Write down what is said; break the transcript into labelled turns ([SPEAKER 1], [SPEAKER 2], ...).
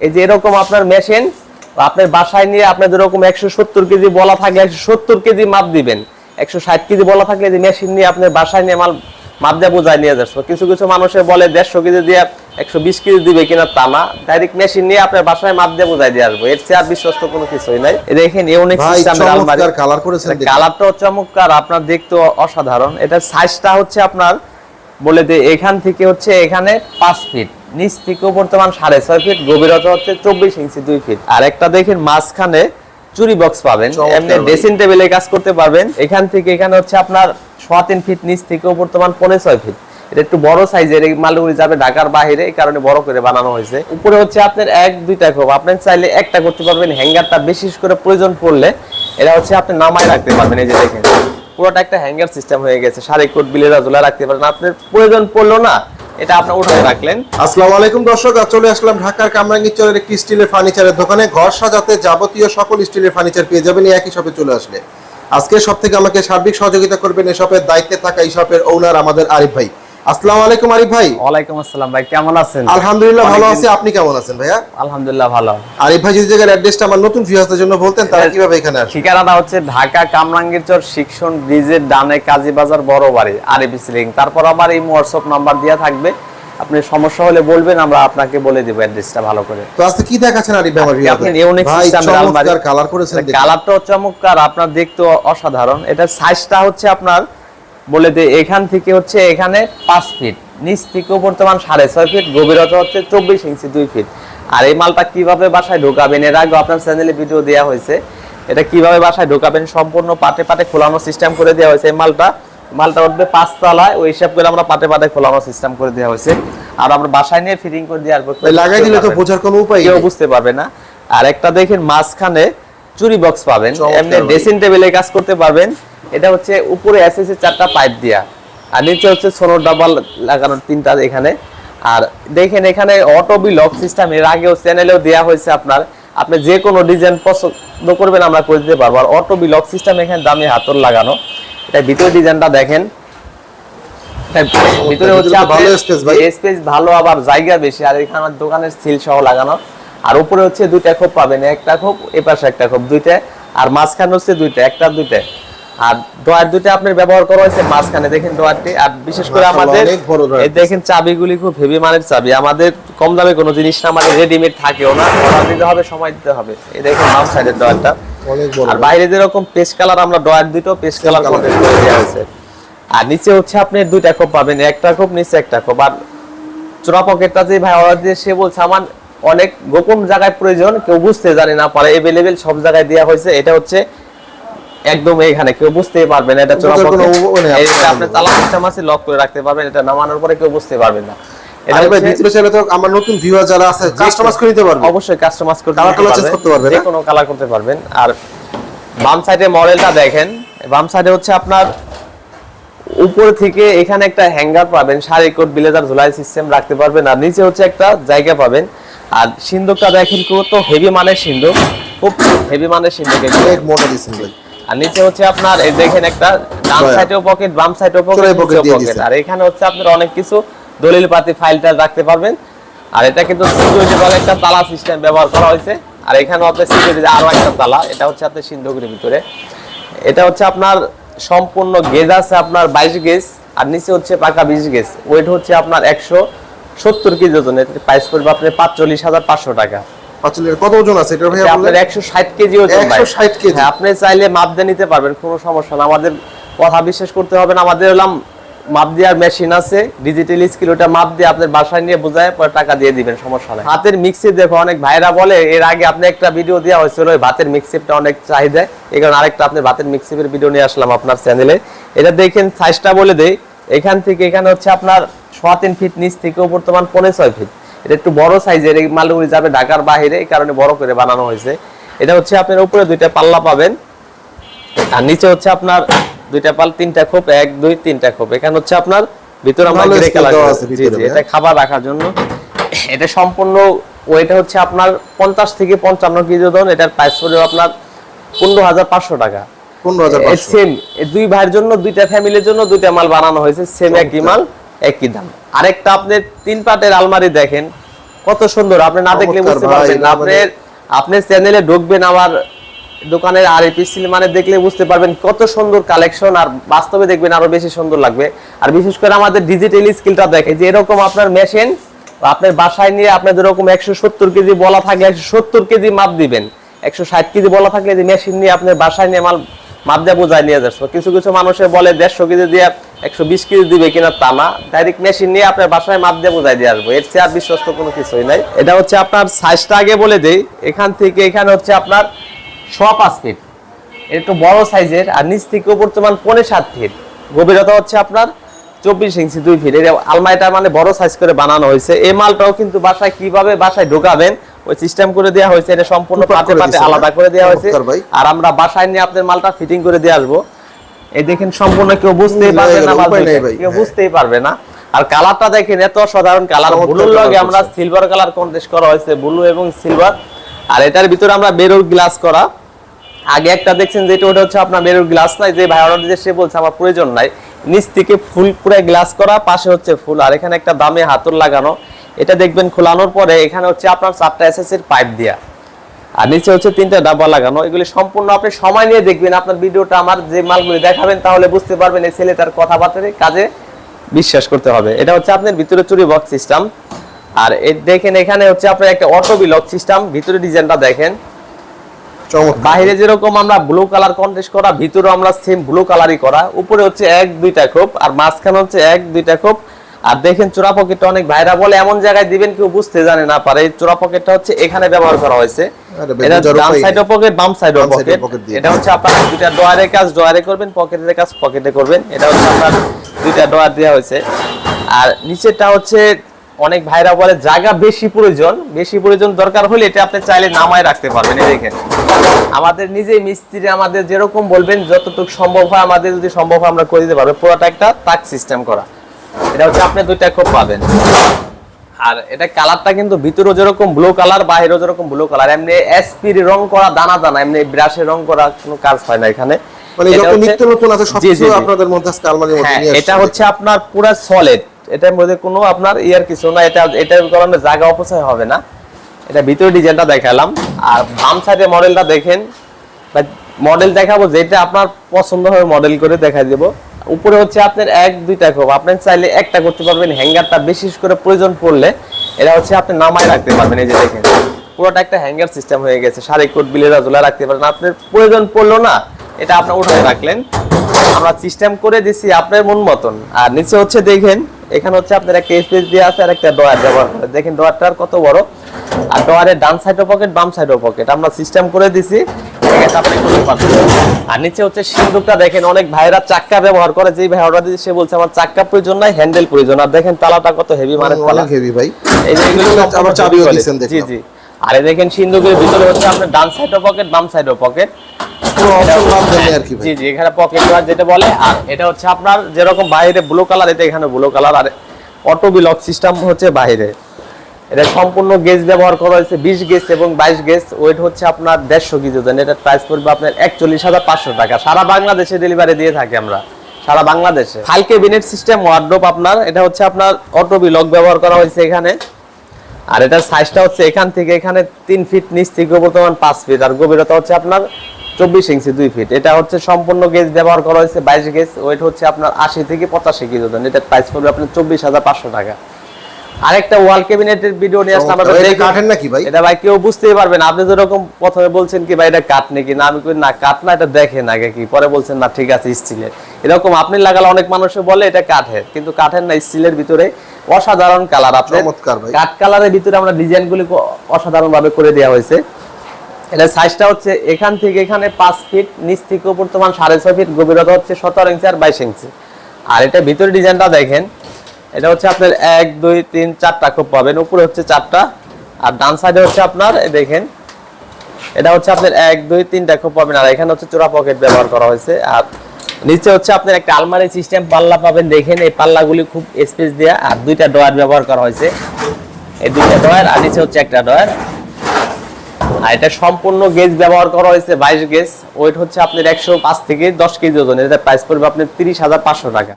[SPEAKER 1] এই যে এরকম আপনার মেশিন আপনার বাসায় নিয়ে আপনার যেরকম একশো সত্তর কেজি বলা থাকলে একশো সত্তর কেজি মাপ দিবেন। একশো ষাট কেজি বলা থাকলে যে মেশিন নিয়ে আপনার বাসায় নিয়ে মাল মাপ দিয়ে বোঝায় নিয়ে যাচ্ছে। কিছু কিছু মানুষে বলে দেড়শো কেজি দিয়ে একশো বিশ কেজি দিবে কিনা তা না। ডাইরেক্ট মেশিন নিয়ে আপনার বাসায় মাপ দিয়ে বোঝায় দিয়ে আসব। এর চেয়ে আর বিশ্বস্ত কোনো কিছুই নাই। দেখেন ইউনিক
[SPEAKER 2] ভাই
[SPEAKER 1] সিস্টেমের আলমারি।
[SPEAKER 2] চমৎকার কালার করেছেন
[SPEAKER 1] কালারটাও চমৎকার আপনার দেখতে অসাধারণ। এটা সাইজটা হচ্ছে আপনার বলে দে এখান থেকে হচ্ছে এখানে পাঁচ ফিট নিচ থেকেও বর্তমান সাড়ে ছয় ফিট গভীরতা হচ্ছে চব্বিশ ইঞ্চি দুই ফিট আর একটা দেখেন মাঝখানে চুরি বক্স পাবেন। এমনি। ড্রেসিং টেবিলে কাজ করতে পারবেন। এখান থেকে এখানে হচ্ছে আপনার সোয়া তিন ফিট নিচ থেকেও বর্তমান পনেরো ছয় ফিট এটা একটু বড় সাইজের এই মালগুলি যাবে ঢাকার বাইরে এই কারণে বড় করে বানানো হয়েছে। উপরে হচ্ছে আপনার এক দুইটা খোপ। আপনি চাইলে একটা করতে পারবেন হ্যাঙ্গারটা বিশেষ করে প্রয়োজন পড়লে এটা হচ্ছে আপনি নামায় রাখতে পারবেন এই যে দেখেন। পুরোটা একটা হ্যাঙ্গার সিস্টেম হয়ে গেছে। শাড়ি কোট বিলেরা ঝোলা রাখতে পারেন আপনার প্রয়োজন পড়ল না এটা আপনি উঠায় রাখলেন।
[SPEAKER 2] আসসালামু আলাইকুম দর্শক চলে আসলাম ঢাকার কামরাঙ্গীরচরের একটি স্টিলের ফার্নিচারের দোকানে। ঘর সাজাতে যাবতীয় সকল স্টিলের ফার্নিচার পেয়ে যাবেন একই শপে চলে আসলে। আজকে সব থেকে আমাকে সার্বিক সহযোগিতা করবেন শপের দায়িত্বে থাকা এই শপের ওনার আমাদের আরিফ ভাই। আসসালামু আলাইকুম আরিফ ভাই।
[SPEAKER 1] ওয়ালাইকুম আসসালাম ভাই কেমন আছেন?
[SPEAKER 2] আলহামদুলিল্লাহ ভালো আছি আপনি কেমন আছেন ভাইয়া?
[SPEAKER 1] আলহামদুলিল্লাহ ভালো।
[SPEAKER 2] আরিফ ভাই যদি জায়গার অ্যাড্রেসটা আমার নতুন ভিউয়ারদের জন্য বলতেন তারা কীভাবে এখানে আসবে
[SPEAKER 1] ঠিকানাটা হচ্ছে ঢাকা কামরাঙ্গীরচর শিক্ষণ ব্রিজের ডানে কাজী বাজার বড় বাড়ি আরবি সিলিং। তারপর আমার এই হোয়াটসঅ্যাপ নাম্বার দেওয়া থাকবে। আপনি সমস্যা হলে বলবেন আমরা আপনাকে বলে দেবো অ্যাড্রেসটা ভালো করে।
[SPEAKER 2] তো আজকে কি দেখাচ্ছেন আরিফ ভাই আমার
[SPEAKER 1] আপনি system এর আলমারি-
[SPEAKER 2] চমৎকার কালার করেছেন দেখি।
[SPEAKER 1] কালারটাও চমৎকার আপনার দেখতে অসাধারণ। এটা সাইজটা হচ্ছে আপনার বলে দে এখান থেকে হচ্ছে এখানে পাঁচ ফিট নিচ থেকেও বর্তমান সাড়ে ছয় ফিট গভীরতা হচ্ছে চব্বিশ ইঞ্চি দুই ফিট আর এই মালটা কীভাবে বাসায় ঢোকাবেন এর আগে আপনার চ্যানেলে ভিডিও দেওয়া হয়েছে। এটা কীভাবে বাসায় ঢোকাবেন সম্পূর্ণ পাটে পাটে খোলানো সিস্টেম করে দেওয়া হয়েছে। এই মালটা মালটা উঠবে পাঁচতলায় ওই হিসাব করে আমরা পাটে পাটে খোলানো সিস্টেম করে দেওয়া হয়েছে। আর আমরা বাসায় নিয়ে ফিটিং করে দিয়ে আসব
[SPEAKER 2] লাগাই দিলে তো বোঝার কোনো উপায়
[SPEAKER 1] কেউ বুঝতে পারবে না। আর একটা দেখেন মাঝখানে চুরি বক্স পাবেন। এমনি ড্রেসিং টেবিলে কাজ করতে পারবেন। এটা হচ্ছে উপরে এসএসসি চারটা পাইপ দিয়া। আর নিচে হচ্ছে সোনোর ডাবল লাগানোর তিনটা এখানে। আর দেখেন এখানে অটো বি লক সিস্টেম এর আগেও চ্যানেলেও দেওয়া হয়েছে আপনার। আপনি যে কোনো ডিজাইন পছন্দ করবেন আমরা করে দিতে পারব। আর অটো বি লক সিস্টেম এখানে দামি হাতল লাগানো। এটা ভিতরে ডিজাইনটা দেখেন। ভিতরে হচ্ছে
[SPEAKER 2] ভালো space ভাই।
[SPEAKER 1] স্পেস ভালো আবার জায়গা বেশি। আর এখানে আমার দোকানের সিল সহ লাগানো। আর উপরে হচ্ছে দুইটা খোপ পাবেন। একটা খোপ এপাশে একটা খোপ দুইটা। আর মাঝখানে হচ্ছে দুইটা একটা দুইটা। আর ডয়ার আপনার ব্যবহার করা হয়েছে মাঝখানে দেখেন ডয়ারটি আর বিশেষ করে আমাদের দেখেন চাবিগুলি খুব হেভি মানের চাবি। আমাদের কম দামে কোনো জিনিস না আমাদের রেডিমেড থাকেও না। অর্ডার দিতে হবে সময় দিতে হবে। এই দেখেন বাম সাইডের ডয়ারটা আর বাইরে যেরকম পেস্ট কালার আমরা ডয়ার দুটো পেস্ট কালার করে দেওয়া হয়েছে। আর নিচে হচ্ছে আপনি দুইটা খোপ পাবেন একটা খোপ নিচে একটা খোপ। আর চোরা পকেটটা যে ভাই অর্ডার দিয়ে সে বলছে আমার অনেক গোপন জায়গায় প্রয়োজন কেউ বুঝতে জানে না পারে এভেলেবেল সব জায়গায় দেওয়া হয়েছে। এটা হচ্ছে একদম এখানে কেউ বুঝতেই পারবে না এটা চোরা
[SPEAKER 2] আপনার
[SPEAKER 1] আপনি তালা সিস্টেম আছে লক করে রাখতে পারবেন এটা নামানোর পরে কেউ বুঝতে পারবে না। এটা
[SPEAKER 2] আরিফ ভাই
[SPEAKER 1] হচ্ছে-
[SPEAKER 2] ভিতরে চাইলে তো আমার নতুন ভিউয়ার যারা আছে কাস্টমাইজ করে নিতে পারবে।
[SPEAKER 1] অবশ্যই কাস্টমাইজ করতে
[SPEAKER 2] Colour colour
[SPEAKER 1] পারবে।
[SPEAKER 2] change করতে পারবে
[SPEAKER 1] যে কোনো কালার করতে পারবেন। আর বাম সাইডে মডেলটা দেখেন। বাম সাইডে হচ্ছে আপনার উপর থেকে এখানে একটা হ্যাঙ্গার পাবেন। শাড়ি কোট ব্লেজার ঝোলাই সিস্টেম রাখতে পারবেন। আর নিচে হচ্ছে একটা জায়গা পাবেন। আর সিন্ধুকটা দেখেন কত হেভি মানের সিন্ধুক খুব হেভি মানের সিন্ধুক
[SPEAKER 2] দিছেন ভাই
[SPEAKER 1] আর নিচে হচ্ছে আপনার এই দেখেন একটা ডান সাইডেও পকেট বাম সাইডেও পকেট পকেট আর এখানে হচ্ছে আপনার অনেক কিছু দলিল পাতি ফাইলটা রাখতে পারবেন। আর এটা কিন্তু সিকিউরিটি বলে একটা তালা সিস্টেম ব্যবহার করা হয়েছে। আর এখানে আপনার সিকিউরিটি আরও একটা তালা এটা হচ্ছে আপনার সিন্ধুকের ভিতরে। এটা হচ্ছে আপনার সম্পূর্ণ গেজ আছে আপনার বাইশ গেজ আর নিচে হচ্ছে পাকা বিশ গেজ। ওয়েট হচ্ছে আপনার একশো সত্তর কেজি ওজন প্রাইস পড়বে আপনার পাঁচচল্লিশ হাজার পাঁচশো টাকা।
[SPEAKER 2] কত ওজন আছে? এটা ভাই
[SPEAKER 1] আপনার
[SPEAKER 2] আপনার
[SPEAKER 1] একশো ষাট কেজি ওজন ভাই।
[SPEAKER 2] 160 কেজি?
[SPEAKER 1] হ্যাঁ, আপনি চাইলে মাপ দিয়ে নিতে পারবেন কোনো সমস্যা না। আমাদের কথা বিশ্বাস করতে হবে না আমাদের হলাম মাপ দেওয়ার মেশিন আছে ডিজিটাল স্কিল ওটা মাপ দিয়ে আপনার বাসায় নিয়ে বোঝায় পরে টাকা দিয়ে দিবেন সমস্যা নাই। হাতের মিক্সি দেখো অনেক ভাইরা বলে এর আগে আপনি একটা ভিডিও দেওয়া হয়েছিল ওই ভাতের মিক্সিপটা অনেক চাহিদা। এই কারণে আরেকটা আপনি ভাতের মিক্সিপের ভিডিও নিয়ে আসলাম আপনার চ্যানেলে এটা দেখেন সাইজটা বলে দেই এখান থেকে এখানে হচ্ছে আপনার সোয়া তিন ফিট নিচ থেকেও বর্তমান পনেরো ছয় ফিট এটা একটু বড় সাইজের এই মালগুলি যাবে ঢাকার বাইরে এই কারণে বড় করে বানানো হয়েছে। এটা হচ্ছে আপনার উপরে দুইটা পাল্লা পাবেন আর নিচে হচ্ছে আপনার দুইটা পাল তিনটা খোপ এক দুই তিনটা খোপ। এখানে হচ্ছে আপনার ভিতরে আমরা গ্রে কালার? এটা খাবার রাখার জন্য। এটা সম্পূর্ণ ওইটা হচ্ছে আপনার পঞ্চাশ থেকে পঞ্চান্ন কেজি ওজন। এটার প্রাইস পড়বে আপনার পনেরো হাজার পাঁচশো টাকা। সেম দুই ভাইয়ের জন্য দুইটা ফ্যামিলির জন্য দুইটা মাল বানানো হয়েছে সেম একই মাল একই দাম। আরেকটা আপনি তিন পাটের আলমারি দেখেন কত সুন্দর। আপনি না দেখলে বুঝতে পারবেন না।
[SPEAKER 2] না
[SPEAKER 1] আপনার আপনার চ্যানেলে ঢুকবেন আমার দোকানের আরএপি সিল মানে দেখলে বুঝতে পারবেন কত সুন্দর কালেকশন আর বাস্তবে দেখবেন আরও বেশি সুন্দর লাগবে। আর বিশেষ করে আমাদের ডিজিটাল স্কিলটা দেখে যে এরকম আপনার মেশিন আপনার বাসায় নিয়ে আপনার যেরকম একশো সত্তর কেজি বলা থাকলে একশো সত্তর কেজি মাপ দিবেন। একশো ষাট কেজি বলা থাকলে যে মেশিন নিয়ে আপনার বাসায় নিয়ে মাল মাপ দিয়ে বোঝায় নিয়ে যাচ্ছে। কিছু কিছু মানুষে বলে দেড়শো কেজি দিয়ে একশো বিশ কেজি দিবে কিনা তা না। ডাইরেক্ট মেশিন নিয়ে আপনার বাসায় মাপ দিয়ে বোঝাই দিয়ে আসব। এর চেয়ে আর বিশ্বস্ত কোনো কিছুই নাই। এটা হচ্ছে আপনার সাইজটা আগে বলে দেই। এখান থেকে এখানে হচ্ছে আপনার পাঁচ ফিট একটু বড় সাইজের আর নিচ থেকে পনেরো সাত ফিট গভীরতা হচ্ছে আপনার চব্বিশ ইঞ্চি দুই ফিট এটা আলমারিটা মানে বড় সাইজ করে বানানো হয়েছে। এই মালটাও কিন্তু বাসায় কীভাবে বাসায় ঢোকাবেন ওই সিস্টেম করে দেওয়া হয়েছে। এটা সম্পূর্ণ পাতে পাতে আলাদা করে দেওয়া হয়েছে। আর আমরা বাসায় নিয়ে আপনার মালটা ফিটিং করে দিয়ে আসব। এই দেখেন সম্পূর্ণ কেউ বুঝতেই পারবে না কেউ। বুঝতেই পারবে না। আর কালারটা দেখেন এত সাধারণ কালার। ব্লুর লগে আমরা সিলভার কালার কন্টেস্ট করা হয়েছে ব্লু এবং সিলভার আর এটার ভিতরে আমরা বেরোর গ্লাস করা। আগে একটা দেখছেন যেটা ওটা হচ্ছে আপনার বেরোর গ্লাস নাই যে ভাই অর্ডার দিতে সে বলছে আমার প্রয়োজন নাই। নিচ থেকে ফুল পুরো গ্লাস করা পাশে হচ্ছে ফুল। আর এখানে একটা দামে হাতল লাগানো। এটা দেখবেন খোলানোর পরে এখানে হচ্ছে আপনার চারটা এসএস এর পাইপ দেয়া। আর নিচে হচ্ছে তিনটা ডাব্বা লাগানো। এগুলি সম্পূর্ণ আপনি সময় নিয়ে দেখবেন। আপনার ভিডিওটা আমার যে মালগুলি দেখাবেন তাহলে বুঝতে পারবেন এই ছেলেটার কথাবার্তারে কাজে বিশ্বাস করতে হবে। এটা হচ্ছে আপনার ভিতরে চুরি বক্স সিস্টেম আর দেখেন এখানে হচ্ছে আপনার একটা অটো বিলক সিস্টেম ভিতরে ডিজাইনটা দেখেন। বাইরে যেরকম আমরা ব্লু কালার কন্টেস্ট করা ভিতরে আমরা সেম ব্লু কালারই করা। উপরে হচ্ছে এক দুইটা খোপ। আর মাঝখানে হচ্ছে এক দুইটা খোপ। আর দেখেন চোরা পকেটটা অনেক ভাইরা বলে এমন জায়গায় দিবেন কেউ বুঝতে জানে না পারে। এই চোরা পকেটটা হচ্ছে এখানে ব্যবহার করা হয়েছে। এটা ডান পকেট বাম পকেট এটা হচ্ছে আপনার দুইটা ডয়ারের কাজ ডয়ারে করবেন পকেটের কাজ পকেটে করবেন। এটা হচ্ছে আপনার দুইটা ডয়ার দেওয়া হয়েছে। আর নিচেরটা হচ্ছে অনেক ভাইরা বলে জায়গা বেশি প্রয়োজন। বেশি প্রয়োজন দরকার হলে এটা আপনি চাইলে নামায় রাখতে পারবেন দেখেন। আমাদের নিজেই মিস্ত্রি আমাদের যেরকম বলবেন যতটুকু সম্ভব হয় আমাদের যদি সম্ভব হয় আমরা করে দিতে পারব। পুরোটা একটা তাক সিস্টেম করা। এটা হচ্ছে আপনি দুইটা খুব পাবেন। আর এটা কালারটা কিন্তু ভিতরেও যেরকম ব্লু কালার বাইরেও যেরকম ব্লু কালার এমনি এসপির রং করা দানা দানা এমনি ব্রাশের রং করা কোনো কাজ হয় না এখানে।
[SPEAKER 2] মানে যত নিত্য নতুন আছে সবকিছু। আপনাদের মধ্যে আলমারির মধ্যে
[SPEAKER 1] হ্যাঁ
[SPEAKER 2] নিয়ে
[SPEAKER 1] এটা হচ্ছে আপনার পুরো সলিড এটার মধ্যে কোনো আপনার ইয়ার কিছু না এটা এটার কারণে জায়গা অপচয় হবে না। এটা ভিতরে ডিজাইনটা দেখালাম। আর বাম সাইডে মডেলটা দেখেন। মডেল দেখাবো যেটা আপনার পছন্দ হবে মডেল করে দেখা দেব। উপরে হচ্ছে আপনার এক, দুইটা খোপ আপনি চাইলে একটা করতে পারবেন হ্যাঙ্গারটা বিশেষ করে প্রয়োজন পড়লে এটা হচ্ছে আপনি নামায় রাখতে পারবেন, এই যে দেখেন। পুরোটা একটা হ্যাঙ্গার সিস্টেম হয়ে গেছে, শাড়ি কোট বিলেরা ঝোলা রাখতে পারেন আপনার প্রয়োজন পড়ল না, এটা আপনার উঠায় রাখলেন। আমরা সিস্টেম করে দিছি আপনার মন মতন। আর নিচে হচ্ছে দেখেন এখানে হচ্ছে আপনার একটা স্পেস দিয়ে আছে আর একটা ডয়ার ব্যবহার করে। দেখেন ডয়ারটার কত বড়। আর ডয়ারের ডান সাইডও পকেট বাম সাইডও পকেট আমরা সিস্টেম করে দিছি এটা আপনি করতে পারবেন আর নিচে হচ্ছে সিন্দুকটা দেখেন অনেক ভাইরা চাক্কা ব্যবহার করে। যেই ভাই অর্ডার দিচ্ছে সে বলছে আমার চাক্কা প্রয়োজন নাই হ্যান্ডেল প্রয়োজন। আর দেখেন তালাটা কত হেভি মানে তালা।
[SPEAKER 2] হেভি ভাই।
[SPEAKER 1] এই যে এগুলো
[SPEAKER 2] আবার চাবিও
[SPEAKER 1] quality। জি জি। আর দেখেন সিন্দুকের ভিতরে হচ্ছে আপনার ডান সাইডও পকেট বাম সাইডও পকেট জি জি এখানে পকেট যেটা বলে আর এটা হচ্ছে আপনার যেরকম বাইরে ব্লু কালার এটা এখানে ব্লু কালার আর অটো বিলক সিস্টেম হচ্ছে বাইরে। এটা সম্পূর্ণ গেজ ব্যবহার করা হয়েছে বিশ গেজ এবং বাইশ গেজ ওয়েট হচ্ছে আপনার দেড়শো কেজি ওজন। প্রাইস পড়বে আপনার একচল্লিশ হাজার পাঁচশো টাকা। সারা বাংলাদেশে ডেলিভারি দিয়ে থাকি আমরা। সারা বাংলাদেশে। সিস্টেম ওয়ার্ড্রোপ আপনার এটা হচ্ছে আপনার অটো বিলক ব্যবহার করা হয়েছে এখানে। আর এটার সাইজটা হচ্ছে এখান থেকে এখানে তিন ফিট নিচ থেকে বর্তমান পাঁচ ফিট আর গভীরতা হচ্ছে আপনার চব্বিশ ইঞ্চি দুই ফিট এটা হচ্ছে সম্পূর্ণ গেজ ব্যবহার করা হয়েছে বাইশ গেজ ওয়েট হচ্ছে আপনার আশি থেকে পঁচাশি কেজি ওজন এটার প্রাইস পড়বে আপনার চব্বিশ হাজার পাঁচশো টাকা। আরেকটা ওয়াল ক্যাবিনেটের ভিডিও নিয়ে আসলাম। আপনারা
[SPEAKER 2] এটা কাঠের নাকি ভাই?
[SPEAKER 1] এটা ভাই কেউ বুঝতেই পারবে না। আপনি যেরকম প্রথমে বলছেন কি ভাই এটা কাঠ নাকি? না আমি কই না কাঠ না এটা দেখেন আগে কি। পরে বলছেন না ঠিক আছে স্টিলের এরকম আপনি লাগালে অনেক মানুষে বলে এটা কাঠের কিন্তু কাঠের না স্টিলের ভিতরে অসাধারণ কালার আপনার কাঠ কালারের ভিতরে আমরা ডিজাইন গুলি অসাধারণ ভাবে করে দেওয়া হয়েছে। এটা সাইজটা হচ্ছে এখান থেকে এখানে পাঁচ ফিট নিচ থেকে সাড়ে ছয় ফিট গভীরতা হচ্ছে সতেরো ইঞ্চি আর বাইশ ইঞ্চি আর এটা ভিতরে ডিজাইনটা দেখেন এটা হচ্ছে আপনার এক দুই তিন চারটা খুব পাবেন উপরে হচ্ছে চারটা। আর ডান সাইডে হচ্ছে আপনার দেখেন এটা হচ্ছে আপনার এক দুই তিনটা খুব পাবেন। আর এখানে হচ্ছে চোরা পকেট ব্যবহার করা হয়েছে। আর নিচে হচ্ছে আপনার একটা আলমারি সিস্টেম পাল্লা পাবেন, দেখেন এই পাল্লাগুলি খুব স্পেস দেওয়া আর দুইটা ডয়ার ব্যবহার করা হয়েছে। এই দুইটা ডয়ার আর নিচে হচ্ছে একটা ডয়ার আর এটা সম্পূর্ণ গেজ ব্যবহার করা হয়েছে, বাইশ গেজ ওয়েট হচ্ছে আপনার একশো পাঁচ থেকে দশ কেজি ওজন। এটা প্রাইস পড়বে আপনার তিরিশ হাজার পাঁচশো টাকা।